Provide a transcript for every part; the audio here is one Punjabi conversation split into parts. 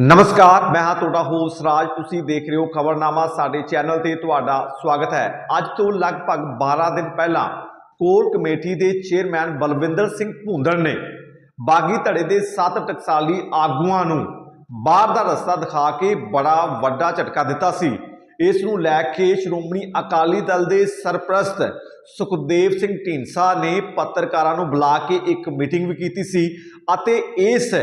ਨਮਸਕਾਰ, ਮੈਂ ਹਾਂ ਤੁਹਾਡਾ ਹੋਸਟ ਰਾਜ। ਤੁਸੀਂ ਦੇਖ ਰਹੇ ਹੋ ਖਬਰਨਾਮਾ ਸਾਡੇ ਚੈਨਲ ਤੇ ਤੁਹਾਡਾ ਸਵਾਗਤ ਹੈ। ਅੱਜ ਤੋਂ ਲਗਭਗ 12 ਦਿਨ ਪਹਿਲਾਂ ਕੋਰ ਕਮੇਟੀ ਦੇ ਚੇਅਰਮੈਨ ਬਲਵਿੰਦਰ ਸਿੰਘ ਭੁੰਦੜ ਨੇ ਬਾਗੀ ਧੜੇ ਦੇ ਸੱਤ ਟਕਸਾਲੀ ਆਗੂਆਂ ਨੂੰ ਬਾਹਰ ਦਾ ਰਸਤਾ ਦਿਖਾ ਕੇ ਬੜਾ ਵੱਡਾ ਝਟਕਾ ਦਿੱਤਾ ਸੀ। ਇਸ ਨੂੰ ਲੈ ਕੇ ਸ਼੍ਰੋਮਣੀ ਅਕਾਲੀ ਦਲ ਦੇ ਸਰਪ੍ਰਸਤ ਸੁਖਦੇਵ ਸਿੰਘ ਢੀਂਡਸਾ ਨੇ ਪੱਤਰਕਾਰਾਂ ਨੂੰ ਬੁਲਾ ਕੇ ਇੱਕ ਮੀਟਿੰਗ ਵੀ ਕੀਤੀ ਸੀ ਅਤੇ ਇਸ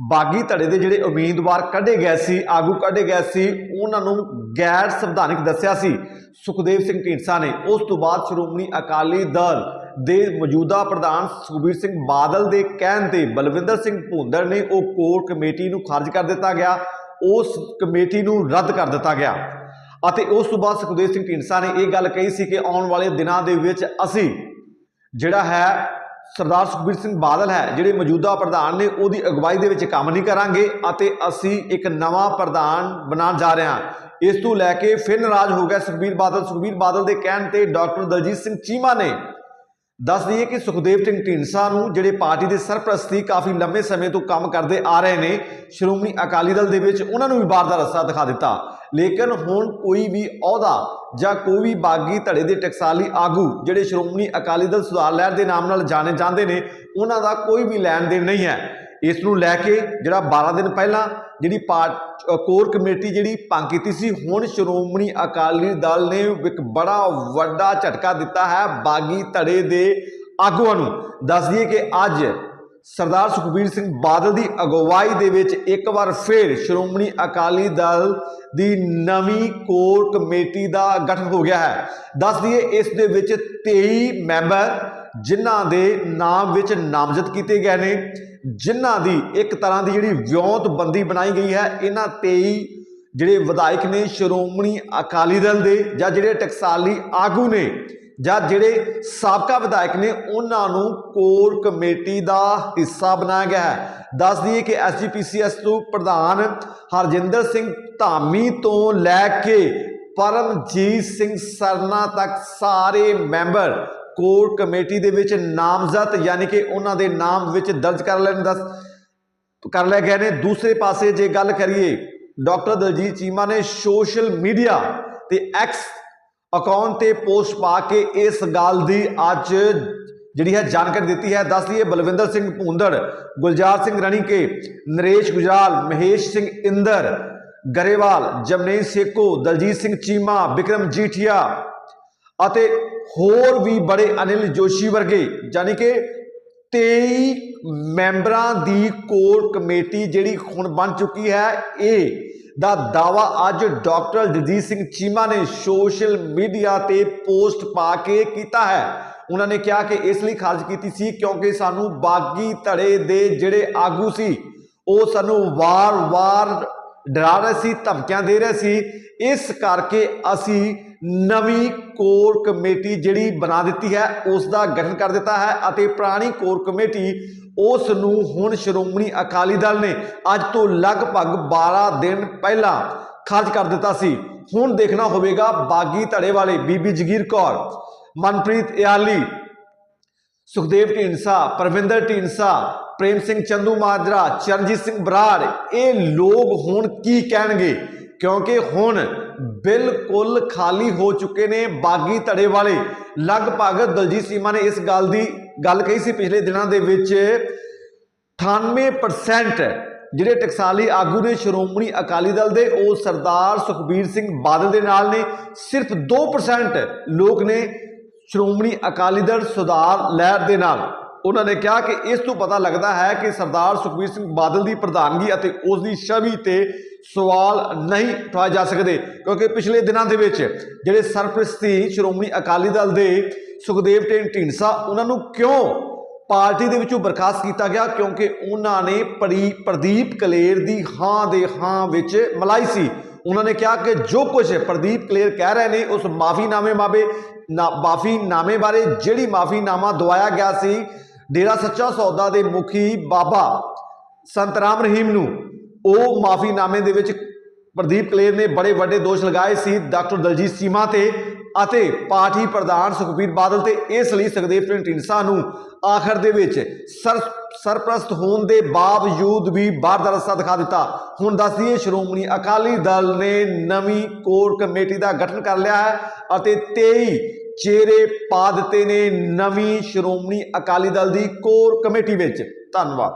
ਬਾਗੀ ਧੜੇ ਦੇ ਜਿਹੜੇ ਉਮੀਦਵਾਰ ਕੱਢੇ ਗਏ ਸੀ, ਆਗੂ ਕੱਢੇ ਗਏ ਸੀ, ਉਹਨਾਂ ਨੂੰ ਗੈਰ ਸੰਵਿਧਾਨਿਕ ਦੱਸਿਆ ਸੀ। ਸੁਖਦੇਵ ਸਿੰਘ ਢੀਂਡਸਾ ਨੇ ਉਸ ਤੋਂ ਬਾਅਦ ਸ਼੍ਰੋਮਣੀ ਅਕਾਲੀ ਦਲ ਦੇ ਮੌਜੂਦਾ ਪ੍ਰਧਾਨ ਸੁਖਬੀਰ ਸਿੰਘ ਬਾਦਲ ਦੇ ਕਹਿਣ ਤੇ ਬਲਵਿੰਦਰ ਸਿੰਘ ਭੁੰਦੜ ਨੇ ਉਹ ਕੋਰ ਕਮੇਟੀ ਨੂੰ ਖਾਰਜ ਕਰ ਦਿੱਤਾ ਗਿਆ, ਉਸ ਕਮੇਟੀ ਨੂੰ ਰੱਦ ਕਰ ਦਿੱਤਾ ਗਿਆ। ਅਤੇ ਉਸ ਤੋਂ ਬਾਅਦ ਸੁਖਦੇਵ ਸਿੰਘ ਢੀਂਡਸਾ ਨੇ ਇਹ ਗੱਲ ਕਹੀ ਸੀ ਕਿ ਆਉਣ ਵਾਲੇ ਦਿਨਾਂ ਦੇ ਵਿੱਚ ਅਸੀਂ ਜਿਹੜਾ ਹੈ ਸਰਦਾਰ ਸੁਖਬੀਰ ਸਿੰਘ ਬਾਦਲ ਹੈ, ਜਿਹੜੇ ਮੌਜੂਦਾ ਪ੍ਰਧਾਨ ਨੇ, ਉਹਦੀ ਅਗਵਾਈ ਦੇ ਵਿੱਚ ਕੰਮ ਨਹੀਂ ਕਰਾਂਗੇ ਅਤੇ ਅਸੀਂ ਇੱਕ ਨਵਾਂ ਪ੍ਰਧਾਨ ਬਣਾਉਣ ਜਾ ਰਹੇ ਹਾਂ। ਇਸ ਤੋਂ ਲੈ ਕੇ ਫਿਰ ਨਾਰਾਜ਼ ਹੋ ਗਿਆ ਸੁਖਬੀਰ ਬਾਦਲ। ਸੁਖਬੀਰ ਬਾਦਲ ਦੇ ਕਹਿਣ ਤੇ ਡਾਕਟਰ ਦਲਜੀਤ ਸਿੰਘ ਚੀਮਾ ਨੇ ਦੱਸ ਦਈਏ ਕਿ ਸੁਖਦੇਵ ਸਿੰਘ ਢੀਂਡਸਾ ਨੂੰ, ਜਿਹੜੇ ਪਾਰਟੀ ਦੇ ਸਰਪ੍ਰਸਤੀ ਕਾਫੀ ਲੰਬੇ ਸਮੇਂ ਤੋਂ ਕੰਮ ਕਰਦੇ ਆ ਰਹੇ ਨੇ, ਸ਼੍ਰੋਮਣੀ ਅਕਾਲੀ ਦਲ ਦੇ ਵਿੱਚ ਉਹਨਾਂ ਨੂੰ ਵੀ ਬਾਹਰ ਦਾ ਰਸਤਾ ਦਿਖਾ ਦਿੱਤਾ। ਲੇਕਿਨ ਹੁਣ ਕੋਈ ਵੀ ਅਹੁਦਾ ਜਾਂ ਕੋਈ ਵੀ ਬਾਗੀ ਧੜੇ ਦੇ ਟਕਸਾਲੀ ਆਗੂ ਜਿਹੜੇ ਸ਼੍ਰੋਮਣੀ ਅਕਾਲੀ ਦਲ ਸੁਧਾਰ ਲਹਿਰ ਦੇ ਨਾਮ ਨਾਲ ਜਾਣੇ ਜਾਂਦੇ ਨੇ, ਉਹਨਾਂ ਦਾ ਕੋਈ ਵੀ ਲੈਣ ਦੇਣ ਨਹੀਂ ਹੈ। ਇਸ ਨੂੰ ਲੈ ਕੇ ਜਿਹੜਾ 12 ਦਿਨ ਪਹਿਲਾਂ ਜਿਹੜੀ ਪਾਰਟ ਕੋਰ ਕਮੇਟੀ ਜਿਹੜੀ ਭੰਗ ਕੀਤੀ ਸੀ, ਹੁਣ ਸ਼੍ਰੋਮਣੀ ਅਕਾਲੀ ਦਲ ਨੇ ਇੱਕ ਬੜਾ ਵੱਡਾ ਝਟਕਾ ਦਿੱਤਾ ਹੈ ਬਾਗੀ ਧੜੇ ਦੇ ਆਗੂਆਂ ਨੂੰ। ਦੱਸ ਦਈਏ ਕਿ ਅੱਜ ਸਰਦਾਰ ਸੁਖਬੀਰ ਸਿੰਘ ਬਾਦਲ ਦੀ ਅਗਵਾਈ ਦੇ ਵਿੱਚ ਇੱਕ ਵਾਰ ਫਿਰ ਸ਼੍ਰੋਮਣੀ ਅਕਾਲੀ ਦਲ ਦੀ ਨਵੀਂ ਕੋਰ ਕਮੇਟੀ ਦਾ ਗਠਨ ਹੋ ਗਿਆ ਹੈ। ਦੱਸ ਦਈਏ, ਇਸ ਦੇ ਵਿੱਚ 23 ਮੈਂਬਰ ਜਿਨ੍ਹਾਂ ਦੇ ਨਾਮ ਵਿੱਚ ਨਾਮਜ਼ਦ ਕੀਤੇ ਗਏ ਨੇ, ਜਿਨ੍ਹਾਂ ਦੀ ਇੱਕ ਤਰ੍ਹਾਂ ਦੀ ਜਿਹੜੀ ਵਿਉਂਤਬੰਦੀ ਬਣਾਈ ਗਈ ਹੈ, ਇਹਨਾਂ 23 ਜਿਹੜੇ ਵਿਧਾਇਕ ਨੇ ਸ਼੍ਰੋਮਣੀ ਅਕਾਲੀ ਦਲ ਦੇ ਜਾਂ ਜਿਹੜੇ ਟਕਸਾਲੀ ਆਗੂ ਨੇ ਜਾਂ ਜਿਹੜੇ ਸਾਬਕਾ ਵਿਧਾਇਕ ਨੇ, ਉਹਨਾਂ ਨੂੰ ਕੋਰ ਕਮੇਟੀ ਦਾ ਹਿੱਸਾ ਬਣਾਇਆ ਗਿਆ ਹੈ। ਦੱਸ ਦਈਏ ਕਿ ਐਸਜੀਪੀਸੀਐਸ ਤੋਂ ਪ੍ਰਧਾਨ ਹਰਜਿੰਦਰ ਸਿੰਘ ਧਾਮੀ ਤੋਂ ਲੈ ਕੇ ਪਰਮਜੀਤ ਸਿੰਘ ਸਰਨਾ ਤੱਕ ਸਾਰੇ ਮੈਂਬਰ ਕੋਰ ਕਮੇਟੀ ਦੇ ਵਿੱਚ ਨਾਮਜ਼ਦ, ਯਾਨੀ ਕਿ ਉਹਨਾਂ ਦੇ ਨਾਮ ਵਿੱਚ ਦਰਜ ਕਰ ਲੈਣ ਦਾ ਕਰ ਲਿਆ ਗਏ ਨੇ। ਦੂਸਰੇ ਪਾਸੇ ਜੇ ਗੱਲ ਕਰੀਏ, ਡਾਕਟਰ ਦਲਜੀਤ ਚੀਮਾ ਨੇ ਸੋਸ਼ਲ ਮੀਡੀਆ ਤੇ ਐਕਸ ਅਕਾਊਂਟ ਤੇ ਪੋਸਟ ਪਾ ਕੇ ਇਸ ਗੱਲ ਦੀ ਅੱਜ ਜਿਹੜੀ ਹੈ ਜਾਣਕਾਰੀ ਦਿੱਤੀ ਹੈ। ਦੱਸ ਦਈਏ, ਬਲਵਿੰਦਰ ਸਿੰਘ ਭੂੰਦੜ, ਗੁਲਜ਼ਾਰ ਸਿੰਘ ਰਣੀਕੇ ਨਰੇਸ਼ ਗੁਜਰਾਲ, ਮਹੇਸ਼ ਸਿੰਘ ਇੰਦਰ, ਗਰੇਵਾਲ ਜਮਨੇਸ਼ ਸੇਕੋ ਦਲਜੀਤ ਸਿੰਘ ਚੀਮਾ ਵਿਕਰਮ ਜੀਠੀਆ ਅਤੇ ਹੋਰ ਵੀ ਬੜੇ ਅਨਿਲ ਜੋਸ਼ੀ ਵਰਗੇ ਯਾਨੀ ਕਿ 23 ਮੈਂਬਰਾਂ ਦੀ ਕੋਰ ਕਮੇਟੀ ਜਿਹੜੀ ਹੁਣ ਬਣ ਚੁੱਕੀ ਹੈ, ਇਹ ਦਾ ਦਾਵਾ ਅੱਜ ਡਾਕਟਰ ਜਗਜੀਤ ਸਿੰਘ ਚੀਮਾ ਨੇ ਸੋਸ਼ਲ ਮੀਡੀਆ ਤੇ ਪੋਸਟ ਪਾ ਕੇ ਕੀਤਾ ਹੈ। ਉਹਨਾਂ ਨੇ ਕਿਹਾ ਕਿ ਇਸ ਲਈ ਖਾਰਜ ਕੀਤੀ ਸੀ ਕਿਉਂਕਿ ਸਾਨੂੰ ਬਾਗੀ ਧੜੇ ਦੇ ਜਿਹੜੇ ਆਗੂ ਸੀ, ਉਹ ਸਾਨੂੰ ਵਾਰ-ਵਾਰ ਡਰਾ ਰਹੇ ਸੀ, ਧਮਕੀਆਂ ਦੇ ਰਹੇ ਸੀ। ਇਸ ਕਰਕੇ ਅਸੀਂ ਨਵੀਂ ਕੋਰ ਕਮੇਟੀ ਜਿਹੜੀ ਬਣਾ ਦਿੱਤੀ ਹੈ ਉਸ ਦਾ ਗਠਨ ਕਰ ਦਿੱਤਾ ਹੈ ਅਤੇ ਪੁਰਾਣੀ ਕੋਰ ਕਮੇਟੀ ਉਸ ਨੂੰ ਹੁਣ ਸ਼੍ਰੋਮਣੀ ਅਕਾਲੀ ਦਲ ਨੇ ਅੱਜ ਤੋਂ ਲਗਭਗ 12 ਦਿਨ ਪਹਿਲਾਂ ਖਾਰਜ ਕਰ ਦਿੱਤਾ ਸੀ। ਹੁਣ ਦੇਖਣਾ ਹੋਵੇਗਾ ਬਾਗੀ ਧੜੇ ਵਾਲੇ ਬੀਬੀ ਜਗੀਰ ਕੌਰ, ਮਨਪ੍ਰੀਤ ਇਆਲੀ, ਸੁਖਦੇਵ ਢੀਂਡਸਾ, ਪ੍ਰਵਿੰਦਰ ਢੀਂਡਸਾ, ਪ੍ਰੇਮ ਸਿੰਘ ਚੰਦੂ ਮਾਜਰਾ, ਚਰਨਜੀਤ ਸਿੰਘ ਬਰਾੜ, ਇਹ ਲੋਕ ਹੁਣ ਕੀ ਕਹਿਣਗੇ? ਕਿਉਂਕਿ ਹੁਣ ਬਿਲਕੁਲ ਖਾਲੀ ਹੋ ਚੁੱਕੇ ਨੇ ਬਾਗੀ ਧੜੇ ਵਾਲੇ। ਲਗਭਗ ਦਲਜੀਤ ਸੀਮਾ ਨੇ ਇਸ ਗੱਲ ਦੀ ਗੱਲ ਕਹੀ ਸੀ ਪਿਛਲੇ ਦਿਨਾਂ ਦੇ ਵਿੱਚ। 98% ਜਿਹੜੇ ਟਕਸਾਲੀ ਆਗੂ ਨੇ ਸ਼੍ਰੋਮਣੀ ਅਕਾਲੀ ਦਲ ਦੇ, ਉਹ ਸਰਦਾਰ ਸੁਖਬੀਰ ਸਿੰਘ ਬਾਦਲ ਦੇ ਨਾਲ ਨੇ। ਸਿਰਫ 2% ਲੋਕ ਨੇ ਸ਼੍ਰੋਮਣੀ ਅਕਾਲੀ ਦਲ ਸੁਧਾਰ ਲਹਿਰ ਦੇ ਨਾਲ। ਉਹਨਾਂ ਨੇ ਕਿਹਾ ਕਿ ਇਸ ਤੋਂ ਪਤਾ ਲੱਗਦਾ ਹੈ ਕਿ ਸਰਦਾਰ ਸੁਖਬੀਰ ਸਿੰਘ ਬਾਦਲ ਦੀ ਪ੍ਰਧਾਨਗੀ ਅਤੇ ਉਸ ਦੀ ਛਵੀ ਤੇ ਸਵਾਲ ਨਹੀਂ ਉਠਾਏ ਜਾ ਸਕਦੇ, ਕਿਉਂਕਿ ਪਿਛਲੇ ਦਿਨਾਂ ਦੇ ਵਿੱਚ ਜਿਹੜੇ ਸਰਪ੍ਰਸਤੀ ਸ਼੍ਰੋਮਣੀ ਅਕਾਲੀ ਦਲ ਦੇ ਸੁਖਦੇਵ ਟੇਨ ਢੀਂਡਸਾ, ਉਹਨਾਂ ਨੂੰ ਕਿਉਂ ਪਾਰਟੀ ਦੇ ਵਿੱਚੋਂ ਬਰਖਾਸਤ ਕੀਤਾ ਗਿਆ? ਕਿਉਂਕਿ ਉਹਨਾਂ ਨੇ ਪਰੀ ਪ੍ਰਦੀਪ ਕਲੇਰ ਦੀ ਹਾਂ ਦੇ ਹਾਂ ਵਿੱਚ ਮਲਾਈ ਸੀ। ਉਹਨਾਂ ਨੇ ਕਿਹਾ ਕਿ ਜੋ ਕੁਝ ਪ੍ਰਦੀਪ ਕਲੇਰ ਕਹਿ ਰਹੇ ਨੇ, ਉਸ ਮਾਫੀਨਾਮੇ ਮਾਬੇ ਮਾਫੀ ਨਾਮੇ ਬਾਰੇ ਜਿਹੜੀ ਮਾਫੀਨਾਮਾ ਦਵਾਇਆ ਗਿਆ ਸੀ, ਡੇਰਾ ਸੱਚਾ ਸੌਦਾ ਦੇ ਮੁਖੀ ਬਾਬਾ ਸੰਤ ਰਾਮ ਰਹੀਮ ਨੂੰ ਉਹ ਮਾਫੀਨਾਮੇ ਦੇ ਵਿੱਚ ਪ੍ਰਦੀਪ ਕਲੇਰ ਨੇ ਬੜੇ ਵੱਡੇ ਦੋਸ਼ ਲਗਾਏ ਸੀ, ਡਾਕਟਰ ਦਲਜੀਤ ਸੀਮਾ ਤੇ ਅਤੇ ਪਾਰਟੀ ਪ੍ਰਧਾਨ ਸੁਖਬੀਰ ਬਾਦਲ ਤੇ ਇਸ ਲਈ ਸੁਖਦੇਵ ਸਿੰਘ ਢੀਂਡਸਾ ਨੂੰ ਆਖਰ ਦੇ ਵਿੱਚ ਸਰ, ਸਰਪ੍ਰਸਤ ਹੋਣ ਦੇ ਬਾਵਜੂਦ ਵੀ ਬਾਹਰ ਦਾ ਰਸਤਾ ਦਿਖਾ ਦਿੱਤਾ। ਹੁਣ ਦੱਸ ਸ਼੍ਰੋਮਣੀ ਅਕਾਲੀ ਦਲ ਨੇ ਨਵੀਂ ਕੋਰ ਕਮੇਟੀ ਦਾ ਗਠਨ ਕਰ ਲਿਆ ਹੈ ਅਤੇ 23 ਚਿਹਰੇ ਪਾ ਦਿੱਤੇ ਨੇ ਨਵੀਂ ਸ਼੍ਰੋਮਣੀ ਅਕਾਲੀ ਦਲ ਦੀ ਕੋਰ ਕਮੇਟੀ ਵਿੱਚ। ਧੰਨਵਾਦ।